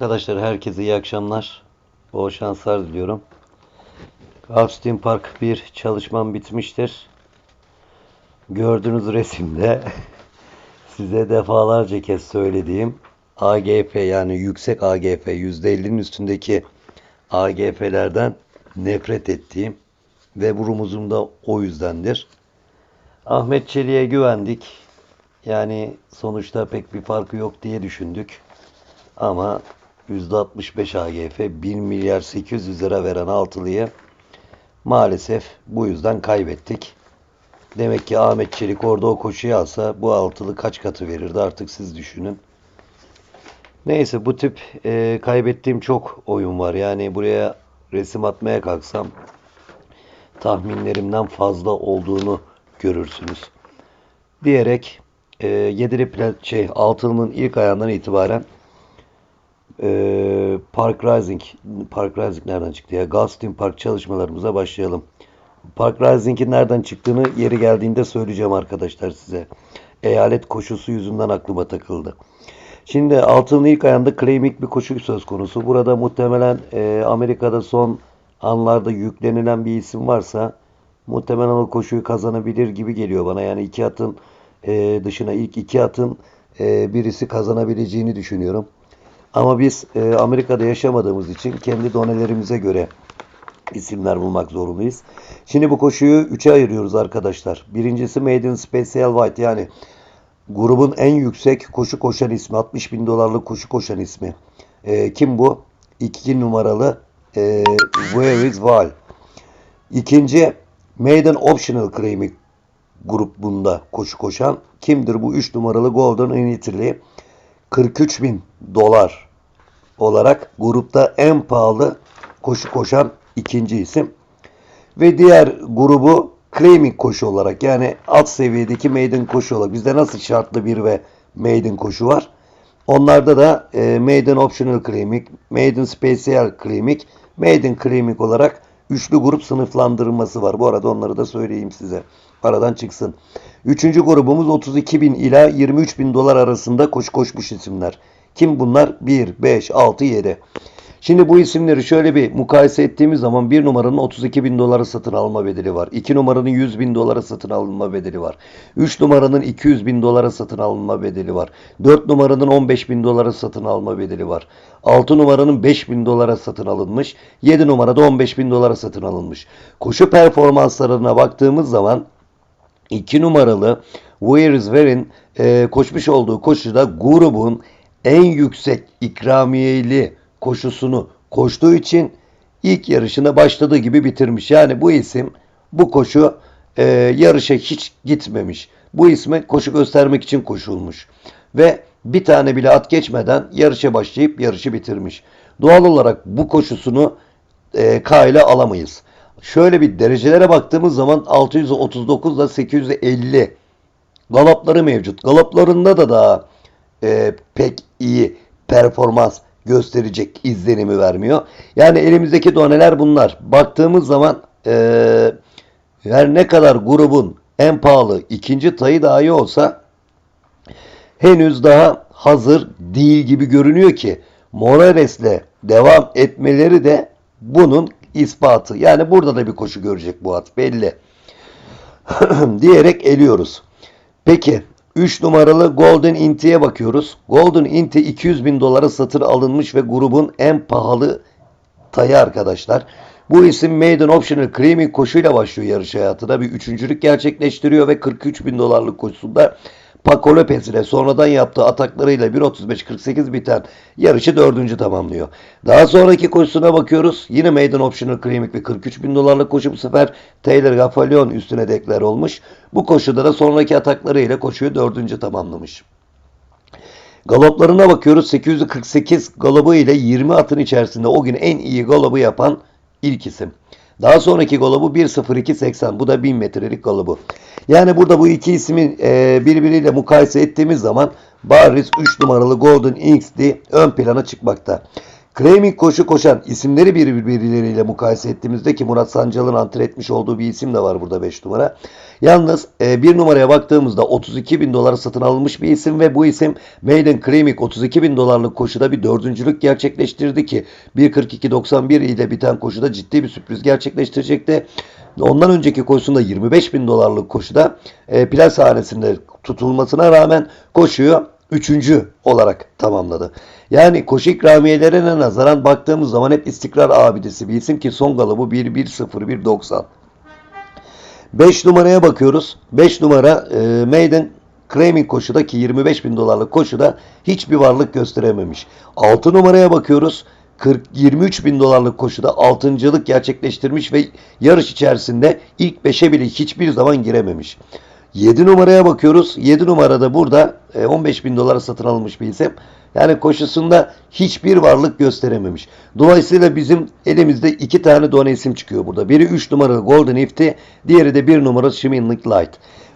Arkadaşlar herkese iyi akşamlar. Bol şanslar diliyorum. Austin Park bir çalışmam bitmiştir. Gördüğünüz resimde size defalarca kez söylediğim AGF yani yüksek AGF %50'nin üstündeki AGF'lerden nefret ettiğim ve bu rumuzum da o yüzdendir. Ahmet Çelik'e güvendik. Yani sonuçta pek bir farkı yok diye düşündük. Ama %65 AGF 1 milyar 800 lira veren altılıyı maalesef bu yüzden kaybettik. Demek ki Ahmet Çelik orada o koşuyu alsa bu altılı kaç katı verirdi artık siz düşünün. Neyse bu tip e, kaybettiğim çok oyun var. Yani buraya resim atmaya kalksam tahminlerimden fazla olduğunu görürsünüz. Diyerek e, yedili şey altılının ilk ayağından itibaren ee, Park Rising, Park Rising nereden çıktı ya? Galston Park çalışmalarımıza başlayalım. Park Rising'in nereden çıktığını yeri geldiğinde söyleyeceğim arkadaşlar size. Eyalet koşusu yüzünden aklıma takıldı. Şimdi altının ilk ayağında claiming bir koşu söz konusu. Burada muhtemelen e, Amerika'da son anlarda yüklenilen bir isim varsa muhtemelen o koşuyu kazanabilir gibi geliyor bana. Yani iki atın e, dışına ilk iki atın e, birisi kazanabileceğini düşünüyorum. Ama biz e, Amerika'da yaşamadığımız için kendi donelerimize göre isimler bulmak zorundayız. Şimdi bu koşuyu üçe ayırıyoruz arkadaşlar. Birincisi Maiden Special White yani grubun en yüksek koşu koşan ismi. 60 bin dolarlık koşu koşan ismi. E, kim bu? İki numaralı e, Where is Val. İkinci Maiden Optional Claiming grubunda koşu koşan. Kimdir bu? 3 numaralı Golden in Italy. 43 bin dolar olarak grupta en pahalı koşu koşan ikinci isim. Ve diğer grubu claiming koşu olarak yani alt seviyedeki maiden koşu olarak. Bizde nasıl şartlı bir ve maiden koşu var. Onlarda da e, maiden optional claiming, maiden special claiming, maiden claiming olarak üçlü grup sınıflandırılması var. Bu arada onları da söyleyeyim size. Aradan çıksın. Üçüncü grubumuz 32 bin ila 23 bin dolar arasında koşu koşmuş isimler. Kim bunlar? 1, 5, 6, 7. Şimdi bu isimleri şöyle bir mukayese ettiğimiz zaman bir numaranın 32 bin dolara satın alma bedeli var. 2 numaranın 100 bin dolara satın alma bedeli var. 3 numaranın 200 bin dolara satın alma bedeli var. 4 numaranın 15 bin dolara satın alma bedeli var. 6 numaranın 5 bin dolara satın alınmış. 7 numarada 15 bin dolara satın alınmış. Koşu performanslarına baktığımız zaman 2 numaralı Where is Where'in e, koşmuş olduğu koşuda grubun en yüksek ikramiyeli koşusunu koştuğu için ilk yarışına başladığı gibi bitirmiş. Yani bu isim bu koşu e, yarışa hiç gitmemiş. Bu isme koşu göstermek için koşulmuş. Ve bir tane bile at geçmeden yarışa başlayıp yarışı bitirmiş. Doğal olarak bu koşusunu e, K ile alamayız. Şöyle bir derecelere baktığımız zaman 639 ile 850 galopları mevcut. Galoplarında da daha e, pek iyi performans gösterecek izlenimi vermiyor. Yani elimizdeki doneler bunlar. Baktığımız zaman e, her ne kadar grubun en pahalı ikinci tayı dahi olsa henüz daha hazır değil gibi görünüyor ki Morales'le devam etmeleri de bunun ispatı. Yani burada da bir koşu görecek bu at belli. diyerek eliyoruz. Peki 3 numaralı Golden Inti'ye bakıyoruz. Golden Inti 200 bin dolara satın alınmış ve grubun en pahalı tayı arkadaşlar. Bu isim Maiden Optional Creaming koşuyla başlıyor yarış hayatına. Bir üçüncülük gerçekleştiriyor ve 43 bin dolarlık koşusunda Paco Lopez ile sonradan yaptığı ataklarıyla 1.35-48 biten yarışı dördüncü tamamlıyor. Daha sonraki koşusuna bakıyoruz. Yine Maiden Optional ve 43 bin dolarlık koşu bu sefer Taylor Gaffalion üstüne deklar olmuş. Bu koşuda da sonraki ataklarıyla koşuyu dördüncü tamamlamış. Galoplarına bakıyoruz. 848 galobu ile 20 atın içerisinde o gün en iyi galobu yapan ilk isim. Daha sonraki galobu 1.02.80. Bu da 1000 metrelik galobu. Yani burada bu iki ismin e, birbiriyle mukayese ettiğimiz zaman bariz 3 numaralı Golden Inks'li ön plana çıkmakta. Claiming koşu koşan isimleri birbirleriyle mukayese ettiğimizde ki Murat Sancal'ın antre etmiş olduğu bir isim de var burada 5 numara. Yalnız e, bir numaraya baktığımızda 32 bin dolara satın alınmış bir isim ve bu isim Maiden Claiming 32 bin dolarlık koşuda bir dördüncülük gerçekleştirdi ki 1.42.91 ile biten koşuda ciddi bir sürpriz gerçekleştirecekti. Ondan önceki koşusunda 25 bin dolarlık koşuda e, plaj sahanesinde tutulmasına rağmen koşuyu üçüncü olarak tamamladı. Yani koşu ikramiyelerine nazaran baktığımız zaman hep istikrar abidesi bir ki son galı bu 1-1-0-1-90. 5 numaraya bakıyoruz. 5 numara e, Maiden Claiming koşuda ki 25 bin dolarlık koşuda hiçbir varlık gösterememiş. 6 numaraya bakıyoruz. 40, 23 bin dolarlık koşuda altıncılık gerçekleştirmiş ve yarış içerisinde ilk 5'e bile hiçbir zaman girememiş. 7 numaraya bakıyoruz. 7 numarada burada e, 15 bin dolara satın alınmış bir isim. Yani koşusunda hiçbir varlık gösterememiş. Dolayısıyla bizim elimizde iki tane done isim çıkıyor burada. Biri 3 numaralı Golden Ifty, diğeri de 1 numaralı Shimmering Light.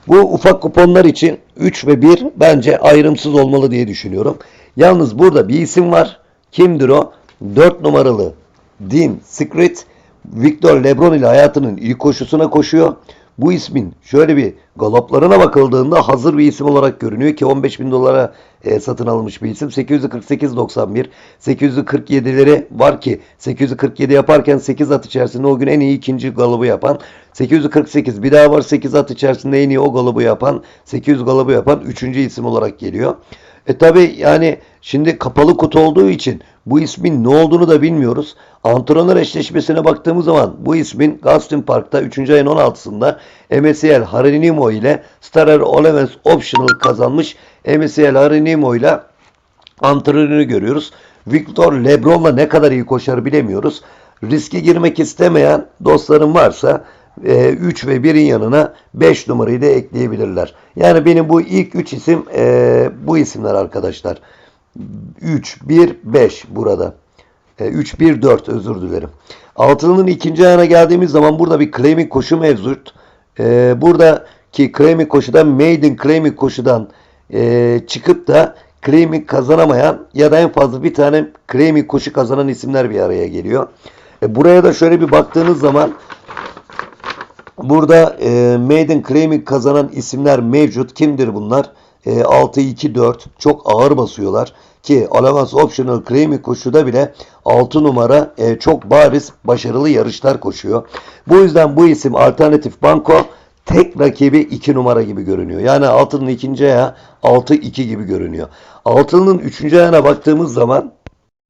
Bu ufak kuponlar için 3 ve 1 bence ayrımsız olmalı diye düşünüyorum. Yalnız burada bir isim var. Kimdir o? 4 numaralı Dean Secret Victor Lebron ile hayatının ilk koşusuna koşuyor. Bu ismin şöyle bir galoplarına bakıldığında hazır bir isim olarak görünüyor ki 15 bin dolara e, satın alınmış bir isim. 848.91 847'leri var ki 847 yaparken 8 at içerisinde o gün en iyi ikinci galobu yapan 848 bir daha var 8 at içerisinde en iyi o galobu yapan 800 galobu yapan 3. isim olarak geliyor. E tabi yani şimdi kapalı kutu olduğu için bu ismin ne olduğunu da bilmiyoruz. Antrenör eşleşmesine baktığımız zaman bu ismin Gaston Park'ta 3. ayın 16'sında MSL Harinimo ile Starer Olevens Optional kazanmış MSL Harinimo ile antrenörü görüyoruz. Victor Lebron'la ne kadar iyi koşar bilemiyoruz. Riske girmek istemeyen dostlarım varsa 3 ve 1'in yanına 5 numarayı da ekleyebilirler. Yani benim bu ilk 3 isim e, bu isimler arkadaşlar. 3, 1, 5 burada. E, 3, 1, 4 özür dilerim. Altının ikinci ayağına geldiğimiz zaman burada bir claiming koşu mevcut. E, buradaki claiming koşudan maiden claiming koşudan e, çıkıp da claiming kazanamayan ya da en fazla bir tane claiming koşu kazanan isimler bir araya geliyor. E, buraya da şöyle bir baktığınız zaman Burada e, Maiden Claiming kazanan isimler mevcut. Kimdir bunlar? E, 6-2-4 çok ağır basıyorlar. Ki Alavance Optional Claiming koşuda bile 6 numara e, çok bariz başarılı yarışlar koşuyor. Bu yüzden bu isim Alternatif Banko tek rakibi 2 numara gibi görünüyor. Yani altının ikinci ayağı 6-2 gibi görünüyor. Altının üçüncü ayağına baktığımız zaman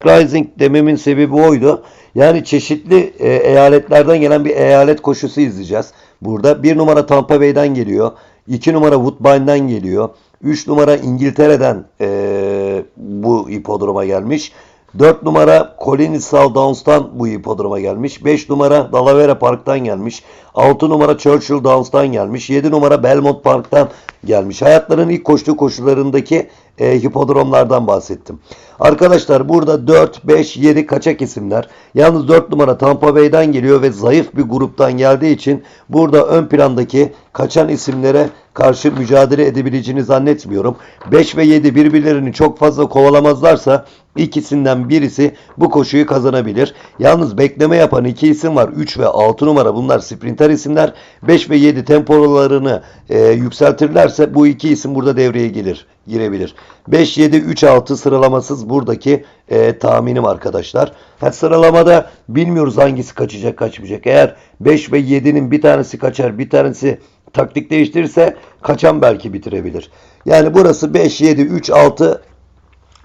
Rising dememin sebebi oydu. Yani çeşitli e, eyaletlerden gelen bir eyalet koşusu izleyeceğiz. Burada bir numara Tampa Bay'den geliyor. 2 numara Woodbine'den geliyor. 3 numara İngiltere'den e, bu hipodroma gelmiş. 4 numara Colin Downs'tan bu hipodroma gelmiş. 5 numara Dalavera Park'tan gelmiş. 6 numara Churchill Downs'tan gelmiş. 7 numara Belmont Park'tan gelmiş. Hayatların ilk koştuğu koşularındaki e, hipodromlardan bahsettim. Arkadaşlar burada 4, 5, 7 kaçak isimler. Yalnız 4 numara Tampa Bay'den geliyor ve zayıf bir gruptan geldiği için burada ön plandaki kaçan isimlere karşı mücadele edebileceğini zannetmiyorum. 5 ve 7 birbirlerini çok fazla kovalamazlarsa ikisinden birisi bu koşuyu kazanabilir. Yalnız bekleme yapan iki isim var. 3 ve 6 numara bunlar sprinter isimler. 5 ve 7 tempolarını e, yükseltirlerse bu iki isim burada devreye gelir, girebilir. 5, 7, 3, 6 sıralamasız buradaki e, tahminim arkadaşlar. Ha, sıralamada bilmiyoruz hangisi kaçacak kaçmayacak. Eğer 5 ve 7'nin bir tanesi kaçar bir tanesi taktik değiştirirse kaçan belki bitirebilir. Yani burası 5, 7, 3, 6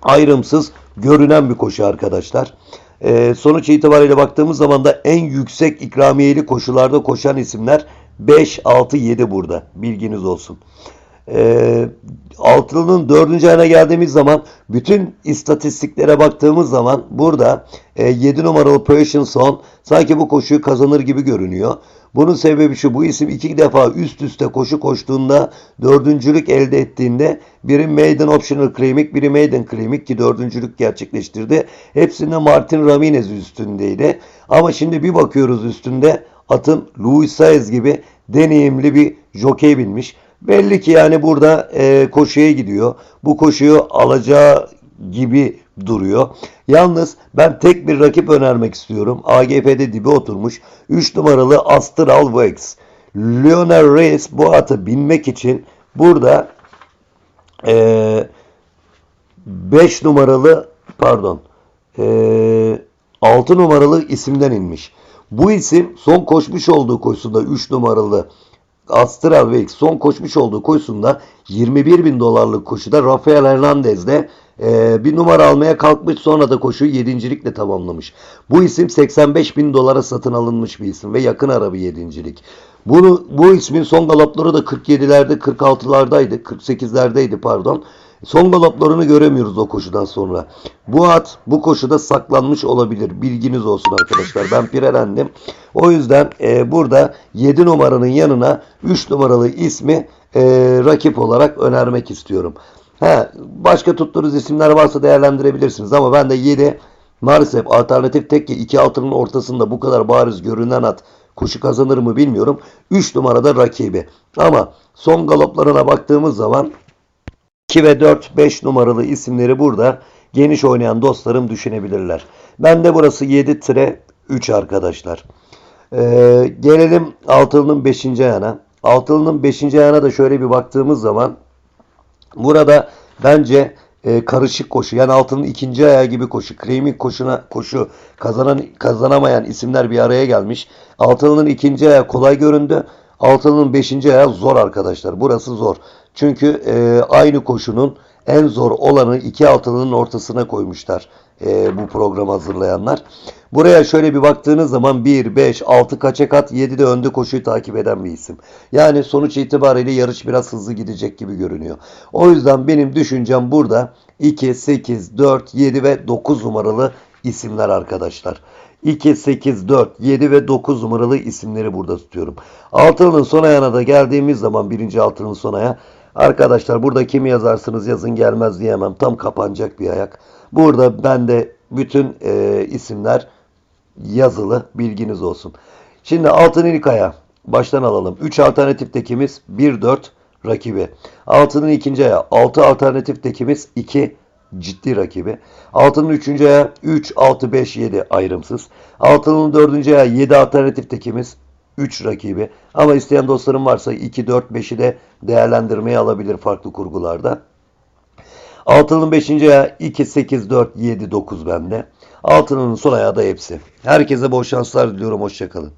ayrımsız görünen bir koşu arkadaşlar. Ee, sonuç itibariyle baktığımız zaman da en yüksek ikramiyeli koşularda koşan isimler 5, 6, 7 burada. Bilginiz olsun. Ee, altılının dördüncü ayına geldiğimiz zaman bütün istatistiklere baktığımız zaman burada e, 7 numaralı Persian sanki bu koşuyu kazanır gibi görünüyor. Bunun sebebi şu bu isim iki defa üst üste koşu koştuğunda dördüncülük elde ettiğinde biri Maiden Optional Claiming biri Maiden Claiming ki dördüncülük gerçekleştirdi. Hepsinde Martin Ramirez üstündeydi. Ama şimdi bir bakıyoruz üstünde atın Luis Saez gibi deneyimli bir jokey binmiş. Belli ki yani burada e, koşuya gidiyor. Bu koşuyu alacağı gibi duruyor. Yalnız ben tek bir rakip önermek istiyorum. AGF'de dibe oturmuş 3 numaralı Astral Vex. Lionel Reyes bu atı binmek için burada eee 5 numaralı pardon eee 6 numaralı isimden inmiş. Bu isim son koşmuş olduğu koşusunda 3 numaralı Astral Vex son koşmuş olduğu koşusunda 21 bin dolarlık koşuda Rafael Hernandez'le e, bir numara almaya kalkmış sonra da koşuyu yedincilikle tamamlamış. Bu isim 85 bin dolara satın alınmış bir isim ve yakın ara yedincilik. Bunu, bu ismin son galopları da 47'lerde 46'lardaydı 48'lerdeydi pardon. Son galoplarını göremiyoruz o koşudan sonra. Bu at bu koşuda saklanmış olabilir. Bilginiz olsun arkadaşlar. Ben pirelendim. O yüzden e, burada 7 numaranın yanına 3 numaralı ismi e, rakip olarak önermek istiyorum. He, başka tuttuğunuz isimler varsa değerlendirebilirsiniz ama ben de 7 maalesef alternatif tekke 2 altının ortasında bu kadar bariz görünen at koşu kazanır mı bilmiyorum. 3 numarada rakibi. Ama son galoplarına baktığımız zaman 2 ve 4, 5 numaralı isimleri burada geniş oynayan dostlarım düşünebilirler. Ben de burası 7 tire 3 arkadaşlar. Ee, gelelim altılının 5. ayağına. Altılının 5. ayağına da şöyle bir baktığımız zaman burada bence e, karışık koşu yani altının ikinci ayağı gibi koşu, kremik koşuna koşu kazanan kazanamayan isimler bir araya gelmiş. Altının ikinci ayağı kolay göründü. Altının beşinci ayağı zor arkadaşlar. Burası zor. Çünkü e, aynı koşunun en zor olanı iki altının ortasına koymuşlar e, bu programı hazırlayanlar. Buraya şöyle bir baktığınız zaman 1, 5, 6 kaçak at 7 de önde koşuyu takip eden bir isim. Yani sonuç itibariyle yarış biraz hızlı gidecek gibi görünüyor. O yüzden benim düşüncem burada 2, 8, 4, 7 ve 9 numaralı isimler arkadaşlar. 2, 8, 4, 7 ve 9 numaralı isimleri burada tutuyorum. Altının son ayağına da geldiğimiz zaman birinci altının son ayağı Arkadaşlar burada kim yazarsınız yazın gelmez diyemem. Tam kapanacak bir ayak. Burada bende bütün e, isimler yazılı bilginiz olsun. Şimdi altın ilk ayağı baştan alalım. 3 alternatif tekimiz 1-4 rakibi. Altının ikinci ayağı 6 alternatif tekimiz 2 ciddi rakibi. Altının üçüncü ayağı 3, 6, 5, 7 ayrımsız. Altının dördüncü ayağı 7 alternatif tekimiz 3 rakibi. Ama isteyen dostlarım varsa 2, 4, 5'i de değerlendirmeye alabilir farklı kurgularda. Altının 5. ayağı 2, 8, 4, 7, 9 bende. Altının son ayağı da hepsi. Herkese bol şanslar diliyorum. Hoşçakalın.